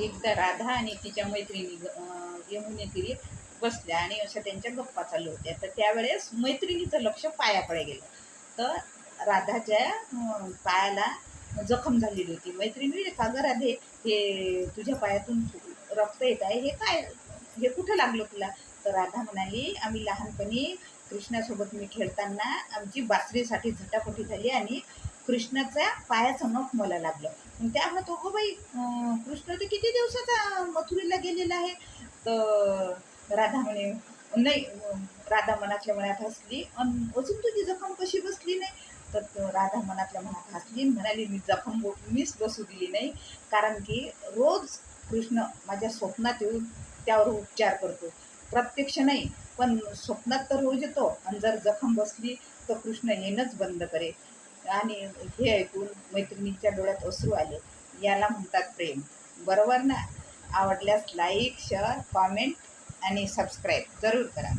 एकदा राधा आणि तिच्या मैत्रिणी यमुने तिरी बसल्या आणि अशा त्यांच्या गप्पा चालू होत्या. तर त्यावेळेस मैत्रिणीचं लक्ष पायाकडे गेलं. तर राधाच्या पायाला जखम झालेली होती. मैत्रिणी का गं राधे हे तुझ्या पायातून रक्त येत आहे? हे काय हे कुठं लागलं तुला? तर राधा म्हणाली आम्ही लहानपणी कृष्णासोबत मी खेळताना आमची बासरीसाठी झटापटी झाली आणि कृष्णाच्या पायाचं नख मला लागलं. मग त्या म्हणत हो बाई कृष्ण तर किती दिवसाचा मथुरीला गेलेला आहे? तर राधा म्हणे नाही राधा मनातल्या मनात हसली अन अजून तुझी जखम कशी बसली नाही? तर राधा मनातल्या मनात हसली म्हणाली मी जखम मीच बसू दिली नाही कारण की रोज कृष्ण माझ्या स्वप्नात येऊन त्यावर उपचार करतो. प्रत्यक्ष नाही पण स्वप्नात तर रोज येतो. आणि जर जखम बसली तर कृष्ण येणंच बंद करे. आणि हे ऐकून मैत्रिणीच्या डोळ्यात अश्रू आले. याला म्हणतात प्रेम. बरोबर ना? आवडल्यास लाईक शेअर कॉमेंट आणि सबस्क्राईब जरूर करा.